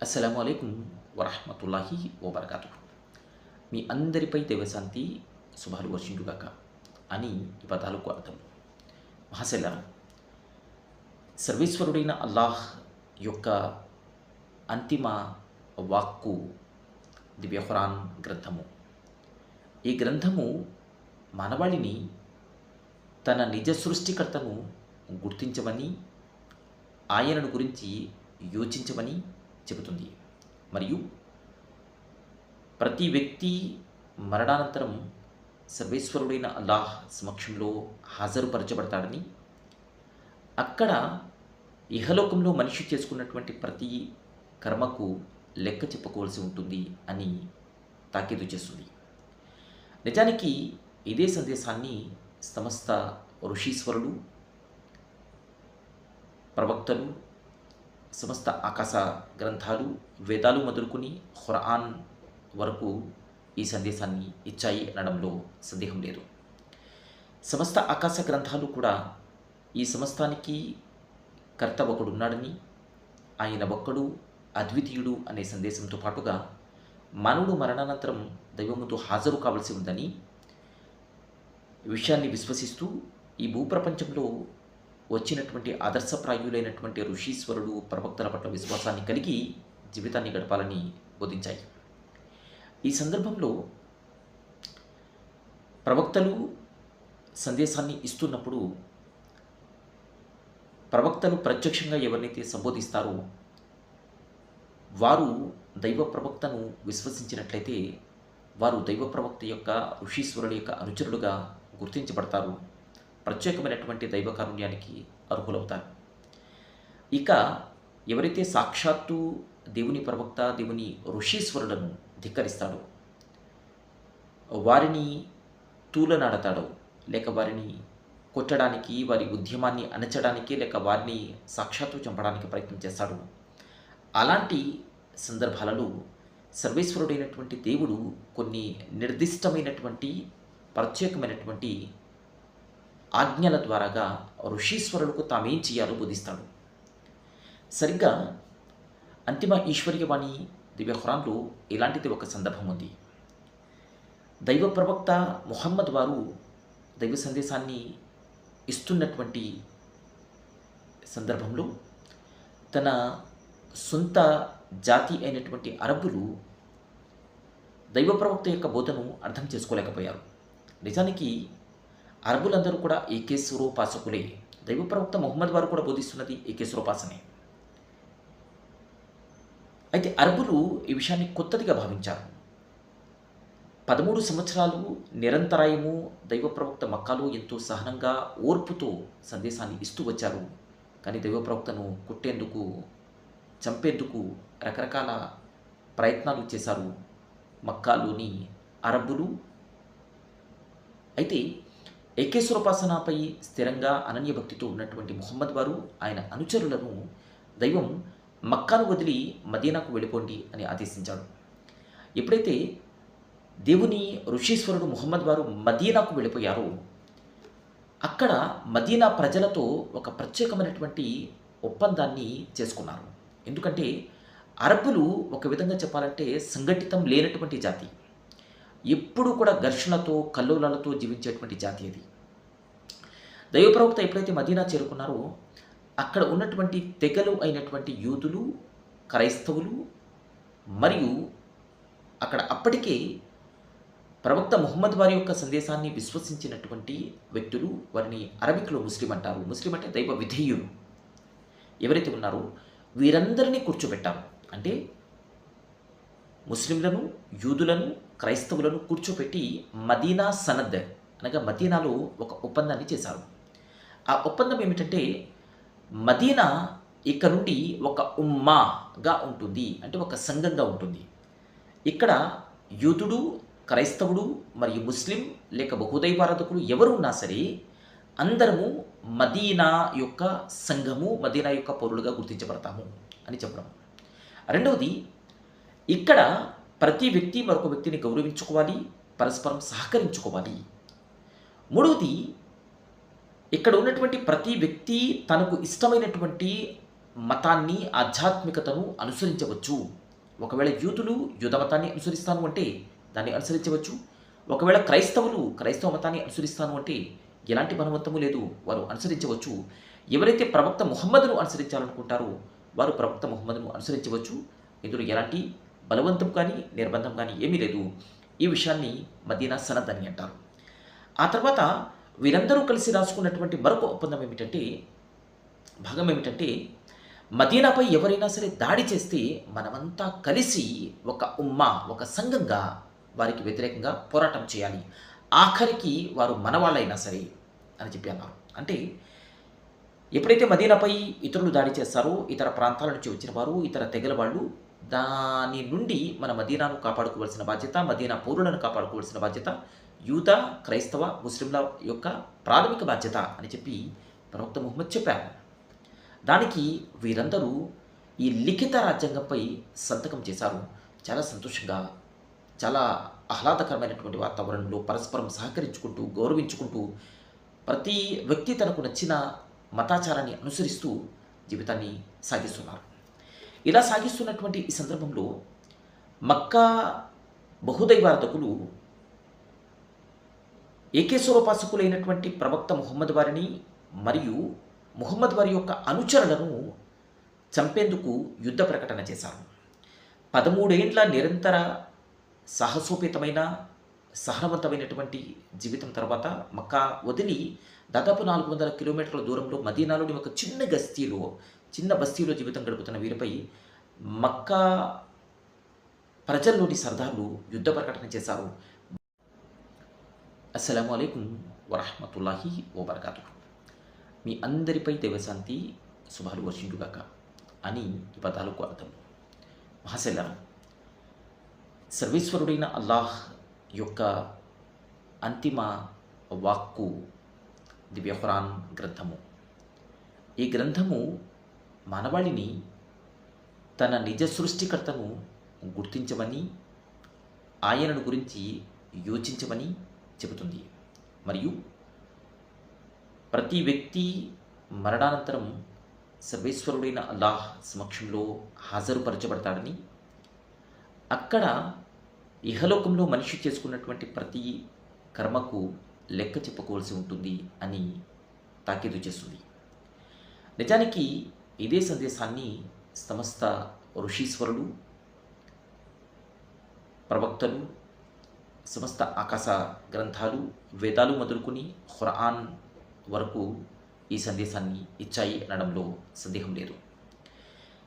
అస్సలం అయికం వరహమతుల్లాహి వబర్కాతు మీ అందరిపై దేవశాంతి శుభాలు వర్షించుగాక అని ఈ పదాలకు అర్థం మహాశల సర్వేశ్వరుడైన అల్లాహ్ యొక్క అంతిమ వాక్కు దివ్యహురాన్ గ్రంథము ఈ గ్రంథము మానవాళిని తన నిజ సృష్టికర్తను గుర్తించమని ఆయనను గురించి యోచించమని చెబుతుంది. మరియు ప్రతి వ్యక్తి మరణానంతరం సర్వేశ్వరుడైన అల్లాహ్ సమక్షంలో హాజరుపరచబడతాడని అక్కడ ఇహలోకంలో మనిషి చేసుకున్నటువంటి ప్రతి కర్మకు లెక్క చెప్పుకోవాల్సి ఉంటుంది అని తాకీదు చేస్తుంది. నిజానికి ఇదే సందేశాన్ని సమస్త ఋషీశ్వరులు ప్రవక్తలు సమస్త ఆకాశ గ్రంథాలు వేదాలు మొదలుకొని ఖురాన్ వరకు ఈ సందేశాన్ని ఇచ్చాయి అనడంలో సందేహం లేదు. సమస్త ఆకాశ గ్రంథాలు కూడా ఈ సమస్తానికి కర్త ఒకడున్నాడని ఆయన ఒక్కడు అద్వితీయుడు అనే సందేశంతో పాటుగా మానవుడు మరణానంతరం దైవముతో హాజరు కావలసి ఉందని విషయాన్ని విశ్వసిస్తూ ఈ భూప్రపంచంలో వచ్చినటువంటి ఆదర్శప్రాయులైనటువంటి ఋషీశ్వరుడు ప్రవక్తల పట్ల విశ్వాసాన్ని కలిగి జీవితాన్ని గడపాలని బోధించాయి. ఈ సందర్భంలో ప్రవక్తలు సందేశాన్ని ఇస్తున్నప్పుడు ప్రవక్తలు ప్రత్యక్షంగా ఎవరినైతే సంబోధిస్తారో వారు దైవ ప్రవక్తను విశ్వసించినట్లయితే వారు దైవ ప్రవక్త యొక్క ఋషీశ్వరుడు యొక్క అనుచరులుగా గుర్తించబడతారు. ప్రత్యేకమైనటువంటి దైవకారుణ్యానికి అర్హులవుతారు. ఇక ఎవరైతే సాక్షాత్తు దేవుని ప్రవక్త దేవుని ఋషీశ్వరులను ధిక్కరిస్తాడో వారిని తూలనాడతాడో లేక వారిని కొట్టడానికి వారి ఉద్యమాన్ని అణచడానికి లేక వారిని సాక్షాత్తు చంపడానికి ప్రయత్నం చేస్తాడు అలాంటి సందర్భాలలో సర్వేశ్వరుడైనటువంటి దేవుడు కొన్ని నిర్దిష్టమైనటువంటి ప్రత్యేకమైనటువంటి ఆజ్ఞల ద్వారాగా ఋషీశ్వరులకు తామేం చేయాలో బోధిస్తాడు. సరిగ్గా అంతిమ ఈశ్వర్యవాణి దివ్యహురాన్లో ఇలాంటిది ఒక సందర్భం ఉంది. దైవ ప్రవక్త మొహమ్మద్ వారు దైవ సందేశాన్ని ఇస్తున్నటువంటి సందర్భంలో తన సొంత జాతి అయినటువంటి అరబ్బులు దైవ ప్రవక్త యొక్క బోధను అర్థం చేసుకోలేకపోయారు. నిజానికి అరబులందరూ కూడా ఏకేశ్వరోపాసకులే దైవ ప్రవక్త మొహమ్మద్ వారు కూడా బోధిస్తున్నది ఏకేశ్వరోపాసనే అయితే అరబులు ఈ విషయాన్ని కొత్తదిగా భావించారు. పదమూడు సంవత్సరాలు నిరంతరాయము దైవ ప్రవక్త మక్కాలో ఎంతో సహనంగా ఓర్పుతో సందేశాన్ని ఇస్తూ వచ్చారు. కానీ దైవ ప్రవక్తను కుట్టేందుకు చంపేందుకు రకరకాల ప్రయత్నాలు చేశారు మక్కాలోని అరబ్బులు. అయితే ఏకేశ్వరోపాసనపై స్థిరంగా అనన్యభక్తితో ఉన్నటువంటి ముహమ్మద్ వారు ఆయన అనుచరులను దైవం మక్కాను వదిలి మదీనాకు వెళ్ళిపోండి అని ఆదేశించాడు ఎప్పుడైతే దేవుని ఋషీశ్వరుడు ముహమ్మద్ వారు మదీనాకు వెళ్ళిపోయారో అక్కడ మదీనా ప్రజలతో ఒక ప్రత్యేకమైనటువంటి ఒప్పందాన్ని చేసుకున్నారు. ఎందుకంటే అరబ్బులు ఒక విధంగా చెప్పాలంటే సంఘటితం లేనటువంటి జాతి. ఎప్పుడూ కూడా ఘర్షణతో కల్లోలాలతో జీవించేటువంటి జాతి అది. దైవప్రవక్త ఎప్పుడైతే మదీనా చేరుకున్నారో అక్కడ ఉన్నటువంటి తెగలు అయినటువంటి యూదులు క్రైస్తవులు మరియు అక్కడ అప్పటికే ప్రవక్త ముహమ్మద్ వారి యొక్క సందేశాన్ని విశ్వసించినటువంటి వ్యక్తులు వారిని అరబిక్లో ముస్లిం అంటారు. ముస్లిం అంటే దైవ విధేయులు. ఎవరైతే ఉన్నారో వీరందరినీ కూర్చోబెట్టారు. అంటే ముస్లింలను యూదులను క్రైస్తవులను కూర్చోపెట్టి మదీనా సనద్ అనగా మదీనాలో ఒక ఒప్పందాన్ని చేశారు. ఆ ఒప్పందం ఏమిటంటే మదీనా ఇక్కడ నుండి ఒక ఉమ్మాగా ఉంటుంది అంటే ఒక సంఘంగా ఉంటుంది. ఇక్కడ యూదుడు క్రైస్తవుడు మరియు ముస్లిం లేక బహుదైవారాధకులు ఎవరు ఉన్నా సరే అందరము మదీనా యొక్క సంఘము మదీనా యొక్క పౌరులుగా గుర్తించబడతాము అని చెప్పడం. రెండవది ఇక్కడ ప్రతి వ్యక్తి మరొక వ్యక్తిని గౌరవించుకోవాలి పరస్పరం సహకరించుకోవాలి. మూడవది ఇక్కడ ఉన్నటువంటి ప్రతి వ్యక్తి తనకు ఇష్టమైనటువంటి మతాన్ని ఆధ్యాత్మికతను అనుసరించవచ్చు. ఒకవేళ యూతులు యూద మతాన్ని అనుసరిస్తాను అంటే దాన్ని అనుసరించవచ్చు. ఒకవేళ క్రైస్తవులు క్రైస్తవ మతాన్ని అనుసరిస్తాను అంటే ఎలాంటి బలవంతము లేదు వారు అనుసరించవచ్చు. ఎవరైతే ప్రవక్త ముహమ్మద్ను అనుసరించాలనుకుంటారో వారు ప్రవక్త ముహమ్మద్ను అనుసరించవచ్చు. ఇందులో ఎలాంటి బలవంతం కానీ నిర్బంధం కానీ ఏమీ లేదు. ఈ విషయాన్ని మదీనా సనద్ అని అంటారు. ఆ తర్వాత వీరందరూ కలిసి రాసుకున్నటువంటి మరొక ఒప్పందం ఏమిటంటే భాగం ఏమిటంటే మదీనాపై ఎవరైనా సరే దాడి చేస్తే మనమంతా కలిసి ఒక ఉమ్మా ఒక సంఘంగా వారికి వ్యతిరేకంగా పోరాటం చేయాలి. ఆఖరికి వారు మనవాళ్ళైనా సరే అని చెప్పి అన్నారు. అంటే ఎప్పుడైతే మదీనాపై ఇతరులు దాడి చేస్తారో ఇతర ప్రాంతాల నుంచి వచ్చిన వారు ఇతర తెగల వాళ్ళు దాని నుండి మన మదీనాను కాపాడుకోవాల్సిన బాధ్యత మదీనా పౌరులను కాపాడుకోవాల్సిన బాధ్యత యూత క్రైస్తవ ముస్లింల యొక్క ప్రాథమిక బాధ్యత అని చెప్పి ప్రవక్త ముహమ్మద్ చెప్పారు. దానికి వీరందరూ ఈ లిఖిత రాజ్యాంగంపై సంతకం చేశారు. చాలా సంతోషంగా చాలా ఆహ్లాదకరమైనటువంటి వాతావరణంలో పరస్పరం సహకరించుకుంటూ గౌరవించుకుంటూ ప్రతి వ్యక్తి తనకు నచ్చిన మతాచారాన్ని అనుసరిస్తూ జీవితాన్ని సాగిస్తున్నారు. ఇలా సాగిస్తున్నటువంటి ఈ సందర్భంలో మక్కా బహుదైవార్థకులు ఏకేశ్వరోపాసకులైనటువంటి ప్రవక్త ముహమ్మద్ వారిని మరియు ముహమ్మద్ వారి యొక్క అనుచరులను చంపేందుకు యుద్ధ ప్రకటన చేశారు. పదమూడేండ్ల నిరంతర సాహసోపేతమైన సహనవంతమైనటువంటి జీవితం తర్వాత మక్కా వదిలి దాదాపు నాలుగు వందల కిలోమీటర్ల దూరంలో మదీనాలోని ఒక చిన్న గస్తీలో చిన్న బస్తీలో జీవితం గడుపుతున్న వీరిపై మక్కా ప్రజల్లోని సర్దార్లు యుద్ధ ప్రకటన చేశారు. అస్సలం అయికం వరహమతుల్లాహి వబర్కాతు మీ అందరిపై దైవశాంతి శుభాలు వర్షించుగాక అని ఈ పదాలకు అర్థం. మహాశైలం సర్వేశ్వరుడైన అల్లాహ్ యొక్క అంతిమ వాక్కు దివ్యహురాన్ గ్రంథము. ఈ గ్రంథము మానవాళిని తన నిజ సృష్టికర్తను గుర్తించమని ఆయనను గురించి యోచించమని చెబుతుంది. మరియు ప్రతి వ్యక్తి మరణానంతరం సర్వేశ్వరుడైన అల్లాహ్ సమక్షంలో హాజరుపరచబడతాడని అక్కడ ఇహలోకంలో మనిషి చేసుకున్నటువంటి ప్రతి కర్మకు లెక్క చెప్పుకోవాల్సి ఉంటుంది అని తాకీదు చేస్తుంది. నిజానికి ఇదే సందేశాన్ని సమస్త ఋషీశ్వరుడు ప్రవక్తలు సమస్త ఆకాశ గ్రంథాలు వేదాలు మొదలుకొని ఖురాన్ వరకు ఈ సందేశాన్ని ఇచ్చాయి అనడంలో సందేహం లేదు.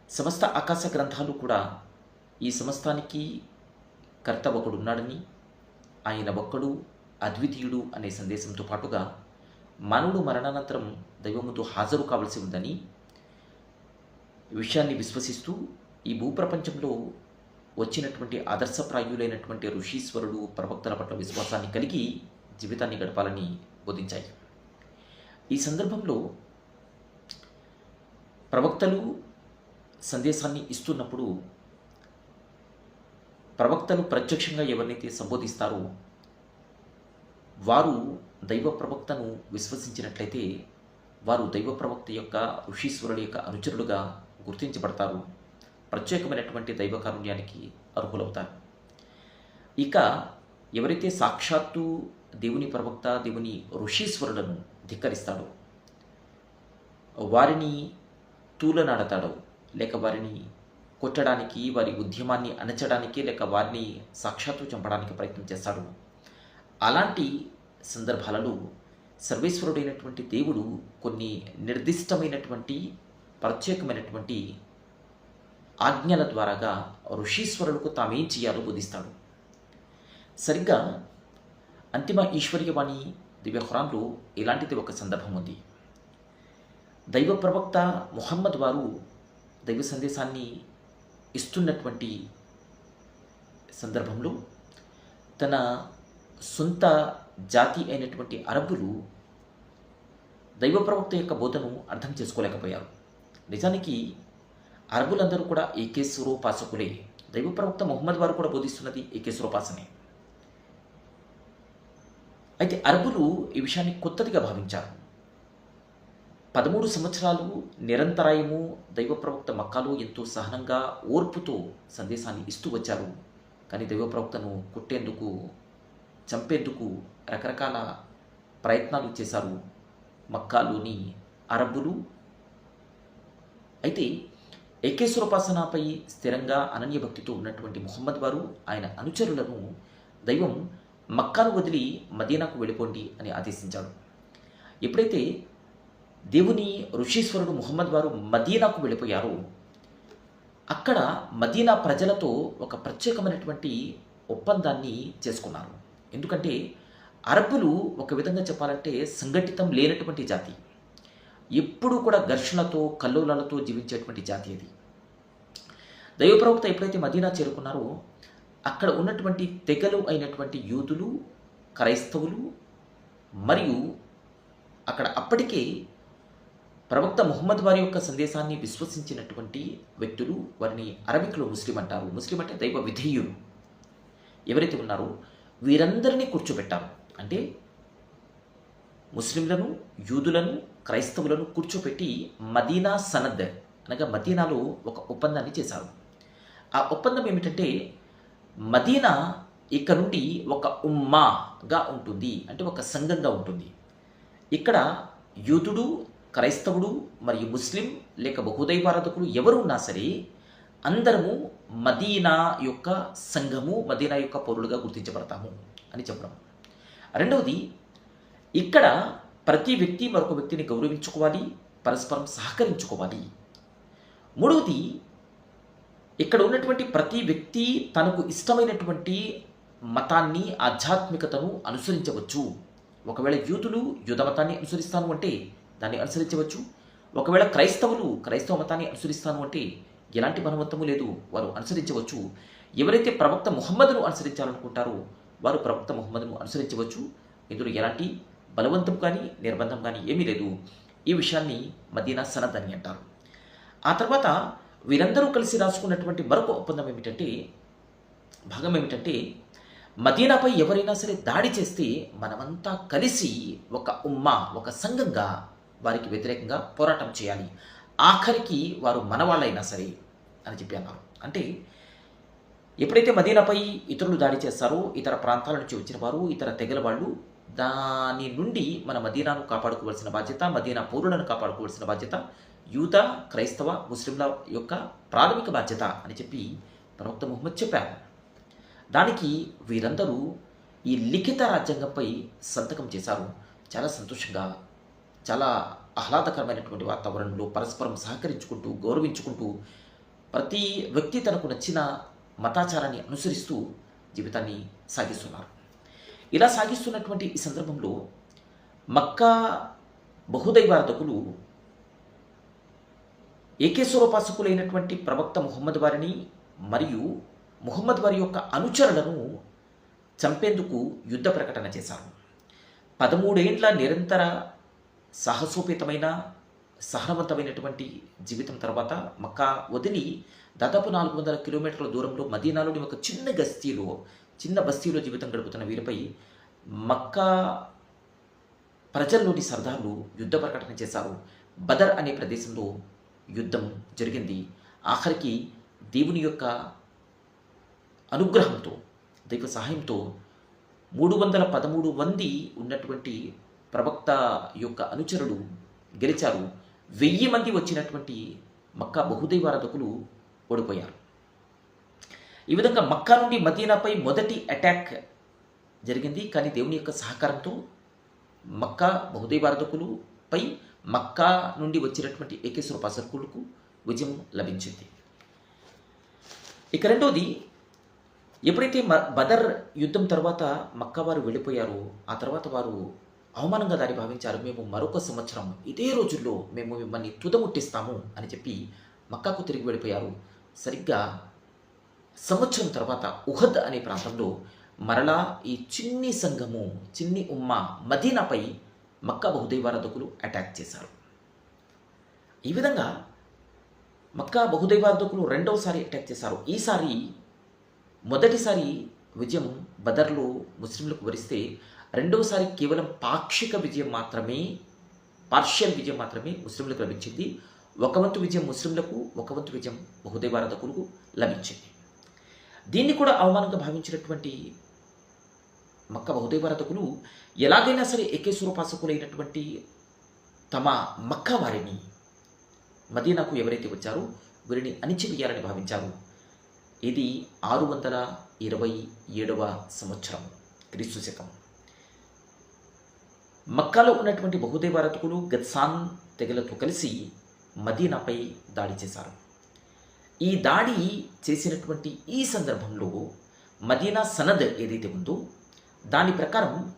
సమస్త ఆకాశ గ్రంథాలు కూడా ఈ సమస్తానికి కర్త ఒకడున్నాడని ఆయన ఒక్కడు అద్వితీయుడు అనే సందేశంతో పాటుగా మానవుడు మరణానంతరం దైవముతో హాజరు కావలసి ఉందని విషయాన్ని విశ్వసిస్తూ ఈ భూప్రపంచంలో వచ్చినటువంటి ఆదర్శప్రాయులైనటువంటి ఋషీశ్వరుడు ప్రవక్తల పట్ల విశ్వాసాన్ని కలిగి జీవితాన్ని గడపాలని బోధించాయి. ఈ సందర్భంలో ప్రవక్తలు సందేశాన్ని ఇస్తున్నప్పుడు ప్రవక్తలు ప్రత్యక్షంగా ఎవరినైతే సంబోధిస్తారో వారు దైవ ప్రవక్తను విశ్వసించినట్లయితే వారు దైవ ప్రవక్త యొక్క ఋషీశ్వరుడు యొక్క అనుచరులుగా గుర్తించబడతారు. ప్రత్యేకమైనటువంటి దైవ కారుణ్యానికి అర్హులవుతారు. ఇక ఎవరైతే సాక్షాత్తు దేవుని ప్రవక్త దేవుని ఋషీశ్వరులను ధిక్కరిస్తాడో వారిని తూలనాడతాడో లేక వారిని కొట్టడానికి వారి ఉద్యమాన్ని అణచడానికి లేక వారిని సాక్షాత్తు చంపడానికి ప్రయత్నం చేస్తాడు అలాంటి సందర్భాలలో సర్వేశ్వరుడైనటువంటి దేవుడు కొన్ని నిర్దిష్టమైనటువంటి ప్రత్యేకమైనటువంటి ఆజ్ఞల ద్వారాగా ఋషీశ్వరులకు తామేం చేయాలో బోధిస్తాడు. సరిగ్గా అంతిమ ఈశ్వర్యవాణి దివ్య ఖురాన్లో ఇలాంటిది ఒక సందర్భం ఉంది. దైవ ప్రవక్త ముహమ్మద్ వారు దైవ సందేశాన్ని ఇస్తున్నటువంటి సందర్భంలో తన సొంత జాతి అయినటువంటి అరబ్బులు దైవ ప్రవక్త యొక్క బోధను అర్థం చేసుకోలేకపోయారు. నిజానికి అరబులందరూ కూడా ఏకేశ్వరోపాసకులే. దైవ ప్రవక్త మొహమ్మద్ వారు కూడా బోధిస్తున్నది ఏకేశ్వరోపాసనే. అయితే అరబులు ఈ విషయాన్ని కొత్తదిగా భావించారు. పదమూడు సంవత్సరాలు నిరంతరాయము దైవ ప్రవక్త మక్కాలో ఎంతో సహనంగా ఓర్పుతో సందేశాన్ని ఇస్తూ వచ్చారు. కానీ దైవ ప్రవక్తను కొట్టేందుకు చంపేందుకు రకరకాల ప్రయత్నాలు చేశారు మక్కాలోని అరబ్బులు అయితే ఏకేశ్వరోపాసనపై స్థిరంగా అనన్య భక్తితో ఉన్నటువంటి ముహమ్మద్ వారు ఆయన అనుచరులను దైవం మక్కాను వదిలి మదీనాకు వెళ్ళిపోండి అని ఆదేశించాడు ఎప్పుడైతే దేవుని ఋషీశ్వరుడు ముహమ్మద్ వారు మదీనాకు వెళ్ళిపోయారో అక్కడ మదీనా ప్రజలతో ఒక ప్రత్యేకమైనటువంటి ఒప్పందాన్ని చేసుకున్నారు. ఎందుకంటే అరబ్బులు ఒక విధంగా చెప్పాలంటే సంఘటితం లేనటువంటి జాతి. ఎప్పుడూ కూడా ఘర్షణతో కల్లోలాలతో జీవించేటువంటి జాతి అది. దైవప్రవక్త ఎప్పుడైతే మదీనా చేరుకున్నారో అక్కడ ఉన్నటువంటి తెగలు అయినటువంటి యూదులు క్రైస్తవులు మరియు అక్కడ అప్పటికే ప్రవక్త ముహమ్మద్ వారి యొక్క సందేశాన్ని విశ్వసించినటువంటి వ్యక్తులు వారిని అరబిక్లో ముస్లిం అంటారు. ముస్లిం అంటే దైవ విధేయులు. ఎవరైతే ఉన్నారో వీరందరినీ కూర్చోబెట్టారు. అంటే ముస్లింలను యూదులను క్రైస్తవులను కూర్చోపెట్టి మదీనా సనద్ అనగా మదీనాలో ఒక ఒప్పందాన్ని చేశారు. ఆ ఒప్పందం ఏమిటంటే మదీనా ఇక్కడ నుండి ఒక ఉమ్మాగా ఉంటుంది అంటే ఒక సంఘంగా ఉంటుంది. ఇక్కడ యూదుడు క్రైస్తవుడు మరియు ముస్లిం లేక బహుదైవారాధకుడు ఎవరు ఉన్నా సరే అందరము మదీనా యొక్క సంఘము మదీనా యొక్క పౌరులుగా గుర్తించబడతాము అని చెప్పడం. రెండవది ఇక్కడ ప్రతి వ్యక్తి మరొక వ్యక్తిని గౌరవించుకోవాలి పరస్పరం సహకరించుకోవాలి. మూడవది ఇక్కడ ఉన్నటువంటి ప్రతి వ్యక్తి తనకు ఇష్టమైనటువంటి మతాన్ని ఆధ్యాత్మికతను అనుసరించవచ్చు. ఒకవేళ యూతులు యుధ మతాన్ని అనుసరిస్తాను అంటే దాన్ని అనుసరించవచ్చు. ఒకవేళ క్రైస్తవులు క్రైస్తవ మతాన్ని అనుసరిస్తాను అంటే ఎలాంటి బలవంతము లేదు వారు అనుసరించవచ్చు. ఎవరైతే ప్రవక్త ముహమ్మద్ను అనుసరించాలనుకుంటారో వారు ప్రవక్త ముహమ్మద్ను అనుసరించవచ్చు. ఇందులో ఎలాంటి బలవంతం కానీ నిర్బంధం కానీ ఏమీ లేదు. ఈ విషయాన్ని మదీనా సనద్ అని అంటారు. ఆ తర్వాత వీరందరూ కలిసి రాసుకున్నటువంటి మరొక ఒప్పందం ఏమిటంటే భాగం ఏమిటంటే మదీనాపై ఎవరైనా సరే దాడి చేస్తే మనమంతా కలిసి ఒక ఉమ్మ ఒక సంఘంగా వారికి వ్యతిరేకంగా పోరాటం చేయాలి. ఆఖరికి వారు మనవాళ్ళైనా సరే అని చెప్పి అన్నారు. అంటే ఎప్పుడైతే మదీనాపై ఇతరులు దాడి చేస్తారో ఇతర ప్రాంతాల నుంచి వచ్చిన వారు ఇతర తెగల వాళ్ళు దాని నుండి మన మదీనాను కాపాడుకోవాల్సిన బాధ్యత మదీనా పౌరులను కాపాడుకోవాల్సిన బాధ్యత యూత క్రైస్తవ ముస్లింల యొక్క ప్రాథమిక బాధ్యత అని చెప్పి ప్రవక్త ముహమ్మద్ చెప్పారు. దానికి వీరందరూ ఈ లిఖిత రాజ్యాంగంపై సంతకం చేశారు. చాలా సంతోషంగా చాలా ఆహ్లాదకరమైనటువంటి వాతావరణంలో పరస్పరం సహకరించుకుంటూ గౌరవించుకుంటూ ప్రతి వ్యక్తి తనకు నచ్చిన మతాచారాన్ని అనుసరిస్తూ జీవితాన్ని సాగిస్తున్నారు. ఇలా సాగిస్తున్నటువంటి ఈ సందర్భంలో మక్కా బహుదైవార్థకులు ఏకేశ్వరోపాసకులైనటువంటి ప్రవక్త ముహమ్మద్ వారిని మరియు ముహమ్మద్ వారి యొక్క అనుచరులను చంపేందుకు యుద్ధ ప్రకటన చేశారు. పదమూడేండ్ల నిరంతర సాహసోపేతమైన సహనవంతమైనటువంటి జీవితం తర్వాత మక్కా వదిలి దాదాపు నాలుగు వందల కిలోమీటర్ల దూరంలో మదీనాలోని ఒక చిన్న గస్తీలో చిన్న బస్తీలో జీవితం గడుపుతున్న వీరిపై మక్కా ప్రజల్లోని సర్దార్లు యుద్ధ ప్రకటన చేశారు. బదర్ అనే ప్రదేశంలో యుద్ధం జరిగింది. ఆఖరికి దేవుని యొక్క అనుగ్రహంతో దైవ సహాయంతో మూడు వందల పదమూడు మంది ఉన్నటువంటి ప్రవక్త యొక్క అనుచరులు గెలిచారు. వెయ్యి మంది వచ్చినటువంటి మక్కా బహుదైవారాధకులు ఓడిపోయారు. ఈ విధంగా మక్కా నుండి మదీనాపై మొదటి అటాక్ జరిగింది. కానీ దేవుని యొక్క సహకారంతో మక్కా బహుదైవారాధకులు పై మక్కా నుండి వచ్చినటువంటి ఏకేశ్వర పాసకులకు విజయం లభించింది. ఇక రెండోది ఎప్పుడైతే బదర్ యుద్ధం తర్వాత మక్కా వారు వెళ్ళిపోయారో ఆ తర్వాత వారు అవమానంగా దారి భావించారు. మేము మరొక సంవత్సరం ఇదే రోజుల్లో మేము మిమ్మల్ని తుదముట్టిస్తాము అని చెప్పి మక్కాకు తిరిగి వెళ్ళిపోయారు. సరిగ్గా సంవత్సరం తర్వాత ఉహద్ అనే ప్రాంతంలో మరలా ఈ చిన్ని సంఘము చిన్ని ఉమ్మ మదీనాపై మక్కా బహుదైవారాధకులు అటాక్ చేశారు. ఈ విధంగా మక్కా బహుదైవార్థకులు రెండవసారి అటాక్ చేశారు. ఈసారి మొదటిసారి విజయం బదర్లో ముస్లింలకు వరిస్తే రెండవసారి కేవలం పాక్షిక విజయం మాత్రమే పార్షియల్ విజయం మాత్రమే ముస్లింలకు లభించింది. ఒక వంతు విజయం ముస్లింలకు ఒక వంతు విజయం బహుదైవారాధకులకు లభించింది. దీన్ని కూడా అవమానంగా భావించినటువంటి మక్క బహుదైవారాధకులు ఎలాగైనా సరే ఏకేశ్వరోపాసకులైనటువంటి తమ మక్క వారిని మదీనాకు ఎవరైతే వచ్చారో వీరిని అణిచివేయాలని భావించారు. ఇది ఆరు వందల ఇరవై ఏడవ సంవత్సరం క్రీస్తు శకం. మక్కాలో ఉన్నటువంటి బహుదైవారతకులు గత్సాన్ తెగలతో కలిసి మదీనాపై దాడి చేశారు. ఈ దాడి చేసినటువంటి ఈ సందర్భంలో మదీనా సనద్ ఏదైతే ఉందో దాని ప్రకారం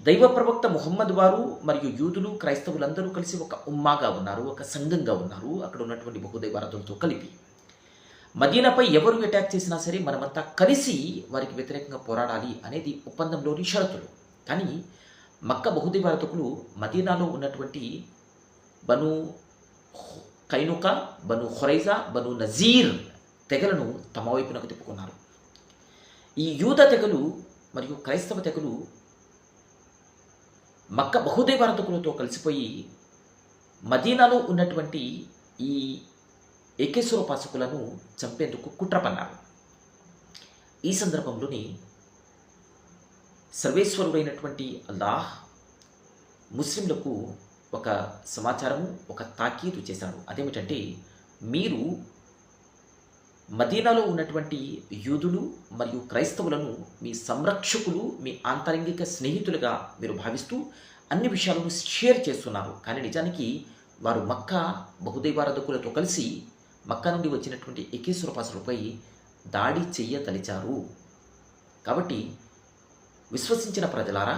దైవ ప్రవక్త ముహమ్మద్ వారు మరియు యూదులు క్రైస్తవులందరూ కలిసి ఒక ఉమ్మాగా ఉన్నారు ఒక సంఘంగా ఉన్నారు అక్కడ ఉన్నటువంటి బహుదైవారతులతో కలిపి. మదీనాపై ఎవరు అటాక్ చేసినా సరే మనమంతా కలిసి వారికి వ్యతిరేకంగా పోరాడాలి అనేది ఒప్పందంలోని షరతులు. కానీ మక్క బహుదైవారతకులు మదీనాలో ఉన్నటువంటి బను కైనుక బను ఖురైజా బను నజీర్ తెగలను తమ వైపునకు తిప్పుకున్నారు. ఈ యూద తెగలు మరియు క్రైస్తవ తెగలు మక్క బహుదైవారతకులతో కలిసిపోయి మదీనాలో ఉన్నటువంటి ఈ ఏకేశ్వరోపాసకులను చంపేందుకు కుట్ర పన్నారు. ఈ సందర్భంలోని సర్వేశ్వరుడైనటువంటి అల్లాహ్ ముస్లింలకు ఒక సమాచారము ఒక తాకీదు చేశాడు. అదేమిటంటే మీరు మదీనాలో ఉన్నటువంటి యూదులు మరియు క్రైస్తవులను మీ సంరక్షకులు మీ ఆంతరంగిక స్నేహితులుగా మీరు భావిస్తూ అన్ని విషయాలను షేర్ చేస్తున్నారు. కానీ నిజానికి వారు మక్కా బహుదైవారాధకులతో కలిసి మక్కా నుండి వచ్చినటువంటి ఎకేశ్వరపాసులపై దాడి చెయ్యతలిచారు కాబట్టి విశ్వసించిన ప్రజలారా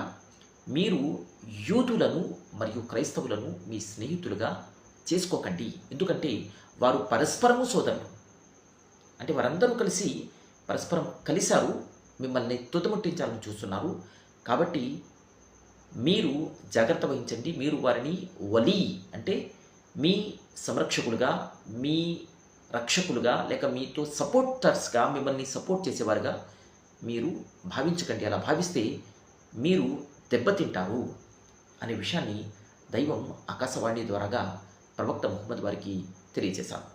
మీరు యూదులను మరియు క్రైస్తవులను మీ స్నేహితులుగా చేసుకోకండి. ఎందుకంటే వారు పరస్పరము సోదరులు. అంటే వారందరూ కలిసి పరస్పరం కలిశారు మిమ్మల్ని తుదముట్టించాలని చూస్తున్నారు. కాబట్టి మీరు జాగ్రత్త వహించండి. మీరు వారిని వలి అంటే మీ సంరక్షకులుగా మీ రక్షకులుగా లేక మీతో సపోర్టర్స్గా మిమ్మల్ని సపోర్ట్ చేసేవారుగా మీరు భావించకండి. అలా భావిస్తే మీరు దెబ్బతింటారు అనే విషయాన్ని దైవం ఆకాశవాణి ద్వారాగా ప్రవక్త ముహమ్మద్ వారికి తెలియజేశారు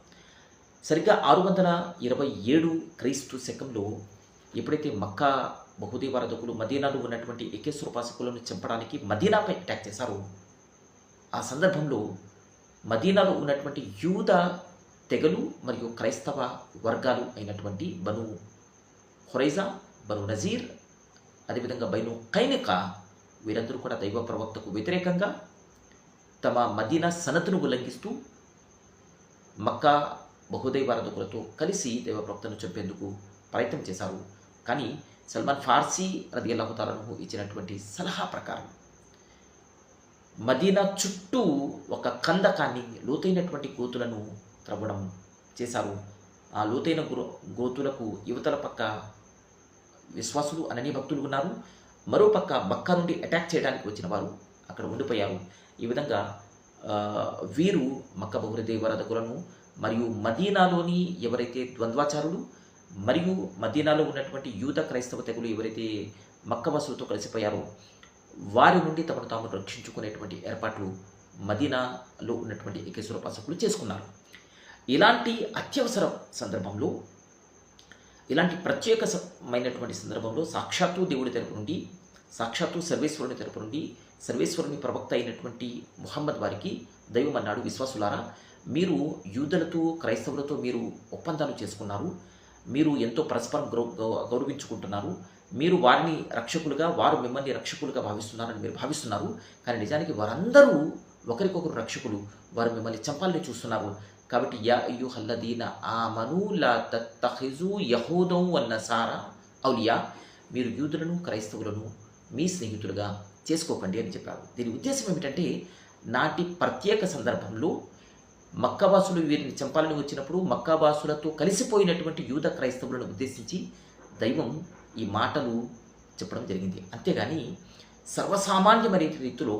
సరిగ్గా ఆరు వందల ఇరవై ఏడు క్రీస్తు శకంలో ఎప్పుడైతే మక్కా బహుదీవారధకులు మదీనాలో ఉన్నటువంటి ఏకేశ్వరపాసకులను చంపడానికి మదీనాపై అటాక్ చేశారో ఆ సందర్భంలో మదీనాలో ఉన్నటువంటి యూద తెగలు మరియు క్రైస్తవ వర్గాలు అయినటువంటి బను హొరైజా బను నజీర్ అదేవిధంగా బైను కైనిక వీరందరూ కూడా దైవ ప్రవక్తకు వ్యతిరేకంగా తమ మదీనా సనతును ఉల్లంఘిస్తూ మక్కా బహుదైవారధకులతో కలిసి దైవ ప్రవక్తను చంపేందుకు ప్రయత్నం చేశారు. కానీ సల్మాన్ ఫార్సీ రదియల్లాహుతాలను ఇచ్చినటువంటి సలహా ప్రకారం మదీనా చుట్టూ ఒక కందకాన్ని లోతైనటువంటి గోతులను త్రవ్వడం చేశారు. ఆ లోతైన గో గోతులకు యువతల పక్క విశ్వాసులు అనని భక్తులు ఉన్నారు. మరోపక్క మక్కా నుండి అటాక్ చేయడానికి వచ్చిన వారు అక్కడ ఉండిపోయారు. ఈ విధంగా వీరు మక్క బహురదేవరాధకులను మరియు మదీనాలోని ఎవరైతే ద్వంద్వాచారులు మరియు మదీనాలో ఉన్నటువంటి యూత క్రైస్తవ తెగులు ఎవరైతే మక్కవాసులతో కలిసిపోయారో వారి నుండి తమను తాము రక్షించుకునేటువంటి ఏర్పాట్లు మదీనాలో ఉన్నటువంటి ఏకేశ్వరోపాసకులు చేసుకున్నారు. ఇలాంటి అత్యవసర సందర్భంలో ఇలాంటి ప్రత్యేకమైనటువంటి సందర్భంలో సాక్షాత్తు దేవుడి తరపు నుండి సాక్షాత్తు సర్వేశ్వరుని తరపు నుండి సర్వేశ్వరుని ప్రవక్త అయినటువంటి ముహమ్మద్ వారికి దైవం అన్నాడు విశ్వాసులారా మీరు యూదులతో క్రైస్తవులతో మీరు ఒప్పందాలు చేసుకున్నారు మీరు ఎంతో పరస్పరం గౌ గౌ- గౌరవించుకుంటున్నారు మీరు వారిని రక్షకులుగా వారు మిమ్మల్ని రక్షకులుగా భావిస్తున్నారని మీరు భావిస్తున్నారు కానీ నిజానికి వారందరూ ఒకరికొకరు రక్షకులు వారు మిమ్మల్ని చంపాలని చూస్తున్నారు కాబట్టి యా అయ్యుహల్లదీన ఆ మనూలా తత్తహిజు యహూదం అన్న సారా అవులియా మీరు యూదులను క్రైస్తవులను మీ స్నేహితులుగా చేసుకోకండి అని చెప్పారు. దీని ఉద్దేశం ఏమిటంటే నాటి ప్రత్యేక సందర్భంలో మక్కవాసులు వీరిని చంపాలని వచ్చినప్పుడు మక్కావాసులతో కలిసిపోయినటువంటి యూద క్రైస్తవులను ఉద్దేశించి దైవం ఈ మాటలు చెప్పడం జరిగింది. అంతేగాని సర్వసామాన్యమైన రీతిలో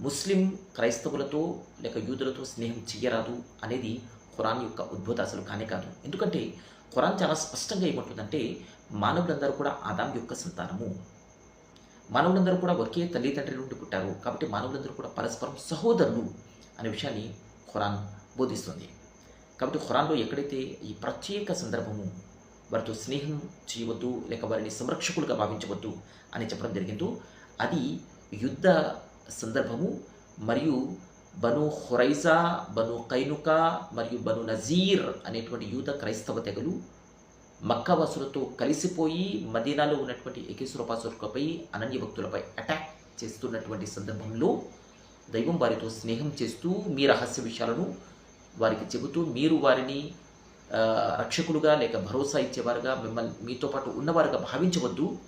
ముస్లిం క్రైస్తవులతో లేక యూదులతో స్నేహం చెయ్యరాదు అనేది ఖురాన్ యొక్క ఉద్భూత అసలు కానే కాదు. ఎందుకంటే ఖురాన్ చాలా స్పష్టంగా ఏమంటుందంటే మానవులందరూ కూడా ఆదాం యొక్క సంతానము. మానవులందరూ కూడా ఒకే తల్లిదండ్రి నుండి పుట్టారు. కాబట్టి మానవులందరూ కూడా పరస్పరం సహోదరులు అనే విషయాన్ని ఖురాన్ బోధిస్తుంది. కాబట్టి ఖురాన్లో ఎక్కడైతే ఈ ప్రత్యేక సందర్భము వారితో స్నేహం చేయవద్దు లేక వారిని సంరక్షకులుగా భావించవద్దు అని చెప్పడం జరిగిందో అది యుద్ధ సందర్భము మరియు బను హురైజా బను కైనుక మరియు బను నజీర్ అనేటువంటి యూద క్రైస్తవ తెగలు మక్కావాసులతో కలిసిపోయి మదీనాలో ఉన్నటువంటి ఏకేశ్వరపాసులపై అనన్య భక్తులపై అటాక్ చేస్తున్నటువంటి సందర్భంలో దైవం వారితో స్నేహం చేస్తూ మీ రహస్య విషయాలను వారికి చెబుతూ మీరు వారిని రక్షకులుగా లేక భరోసా ఇచ్చేవారుగా మిమ్మల్ని మీతో పాటు ఉన్నవారుగా భావించవద్దు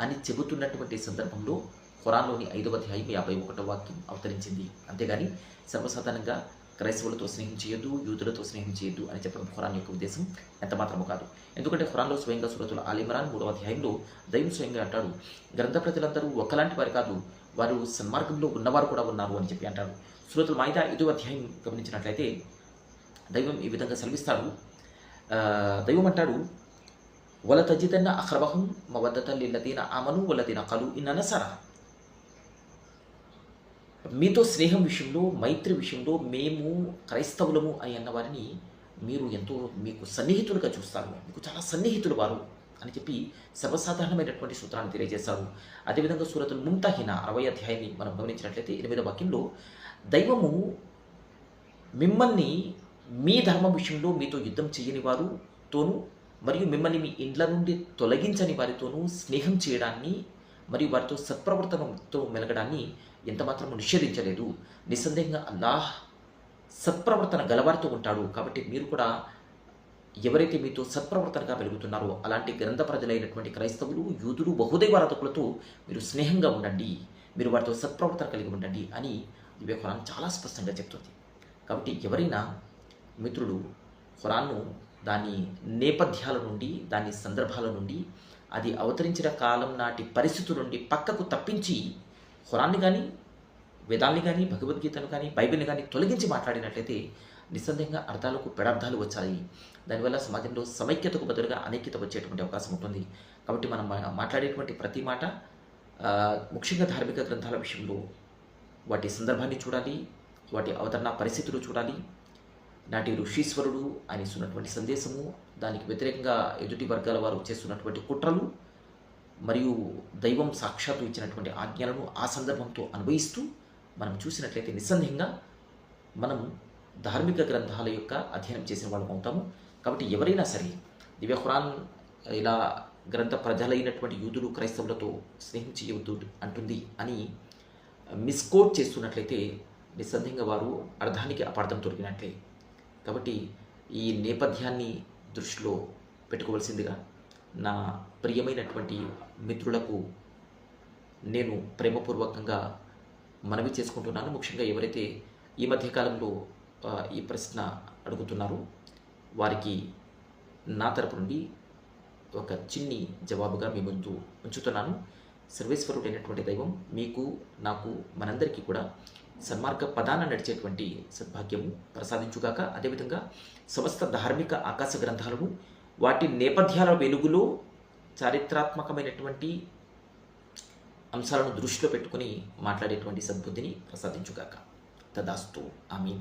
అని చెబుతున్నటువంటి సందర్భంలో ఖురాన్లోని ఐదవ అధ్యాయం యాభై ఒకటో వాక్యం అవతరించింది. అంతేగాని సర్వసాధారణంగా క్రైస్తవులతో స్నేహం చేయొద్దు యూదులతో స్నేహం చేయొద్దు అని చెప్పడం ఖురాన్ యొక్క ఉద్దేశం ఎంత మాత్రము కాదు. ఎందుకంటే ఖురాన్లో స్వయంగా సురతుల ఆలిమరాన్ మూడవ అధ్యాయంలో దైవం స్వయంగా అంటాడు గ్రంథ ప్రజలందరూ ఒకలాంటి వారు కాదు వారు సన్మార్గంలో ఉన్నవారు కూడా ఉన్నారు అని చెప్పి అంటాడు. సురతుల మాయిదా ఐదో అధ్యాయం గమనించినట్లయితే దైవం ఈ విధంగా సెలవిస్తాడు. దైవం అంటాడు వల తజిదన్న అహ్రవహం తల్లి లిల్లదీన ఆమను వల్లదీన కలు ఇన్న నసరా. మీతో స్నేహం విషయంలో మైత్రి విషయంలో మేము క్రైస్తవులము అని అన్న వారిని మీరు ఎంతో మీకు సన్నిహితులుగా చూస్తారు. మీకు చాలా సన్నిహితులు వారు అని చెప్పి సర్వసాధారణమైనటువంటి సూత్రాన్ని తెలియజేశారు. అదేవిధంగా సూరతుల్ ముంతాహిన అరవై అధ్యాయాన్ని మనం గమనించినట్లయితే ఎనిమిదవ వాక్యంలో దైవము మిమ్మల్ని మీ ధర్మం విషయంలో మీతో యుద్ధం చేయని వారుతోనూ మరియు మిమ్మల్ని మీ ఇండ్ల నుండి తొలగించని వారితోనూ స్నేహం చేయడాన్ని మరియు వారితో సత్ప్రవర్తనతో మెలగడాన్ని ఎంతమాత్రము నిషేధించలేదు. నిస్సందేహంగా అల్లాహ్ సత్ప్రవర్తన గలవారితో ఉంటాడు. కాబట్టి మీరు కూడా ఎవరైతే మీతో సత్ప్రవర్తనగా పెరుగుతున్నారో అలాంటి గ్రంథ ప్రజలైనటువంటి క్రైస్తవులు యూదులు బహుదైవారాధకులతో మీరు స్నేహంగా ఉండండి. మీరు వారితో సత్ప్రవర్తన కలిగి ఉండండి అని దివ్య ఖురాన్ చాలా స్పష్టంగా చెప్తుంది. కాబట్టి ఎవరైనా మిత్రులు ఖురాన్ను దాని నేపథ్యాల నుండి దాని సందర్భాల నుండి అది అవతరించిన కాలం నాటి పరిస్థితుల నుండి పక్కకు తప్పించి ఖురాన్ని కానీ వేదాల్ని కానీ భగవద్గీతను కానీ బైబిల్ని కానీ తొలగించి మాట్లాడినట్లయితే నిస్సందేహంగా అర్థాలకు పెడార్థాలు వచ్చాయి. దానివల్ల సమాజంలో సమైక్యతకు బదులుగా అనైక్యత వచ్చేటువంటి అవకాశం ఉంటుంది. కాబట్టి మనం మాట్లాడేటువంటి ప్రతి మాట ముఖ్యంగా ధార్మిక గ్రంథాల విషయంలో వాటి సందర్భాన్ని చూడాలి వాటి అవతరణ పరిస్థితులు చూడాలి. నాటి ఋషీశ్వరుడు ఆయన ఇస్తున్నటువంటి సందేశము దానికి వ్యతిరేకంగా ఎదుటి వర్గాల వారు చేస్తున్నటువంటి కుట్రలు మరియు దైవం సాక్షాత్తు ఇచ్చినటువంటి ఆజ్ఞలను ఆ సందర్భంతో అన్వయిస్తూ మనం చూసినట్లయితే నిస్సందేహంగా మనం ధార్మిక గ్రంథాల యొక్క అధ్యయనం చేసిన వాళ్ళం అవుతాము. కాబట్టి ఎవరైనా సరే దివ్య ఖురాన్ ఇలా గ్రంథ ప్రజలైనటువంటి యూదులు క్రైస్తవులతో స్నేహం చేయవద్దు అంటుంది అని మిస్కోట్ చేస్తున్నట్లయితే నిస్సందేహంగా వారు అర్థానికి అపార్థం దొరికినట్లే కాబట్టి ఈ నేపథ్యాన్ని దృష్టిలో పెట్టుకోవాల్సిందిగా నా ప్రియమైనటువంటి మిత్రులకు నేను ప్రేమపూర్వకంగా మనవి చేసుకుంటున్నాను. ముఖ్యంగా ఎవరైతే ఈ మధ్యకాలంలో ఈ ప్రశ్న అడుగుతున్నారో వారికి నా తరపు నుండి ఒక చిన్ని జవాబుగా మీ ముందు ఉంచుతున్నాను. సర్వేశ్వరుడైనటువంటి దైవం మీకు నాకు మనందరికీ కూడా సన్మార్గ పదాన నడిచేటువంటి సద్భాగ్యము ప్రసాదించుగాక. అదేవిధంగా సమస్త ధార్మిక ఆకాశ గ్రంథాలను వాటి నేపథ్యాల వెలుగులో చారిత్రాత్మకమైనటువంటి అంశాలను దృష్టిలో పెట్టుకుని మాట్లాడేటువంటి సద్బుద్ధిని ప్రసాదించుగాక. తదాస్తు. ఆమీన్.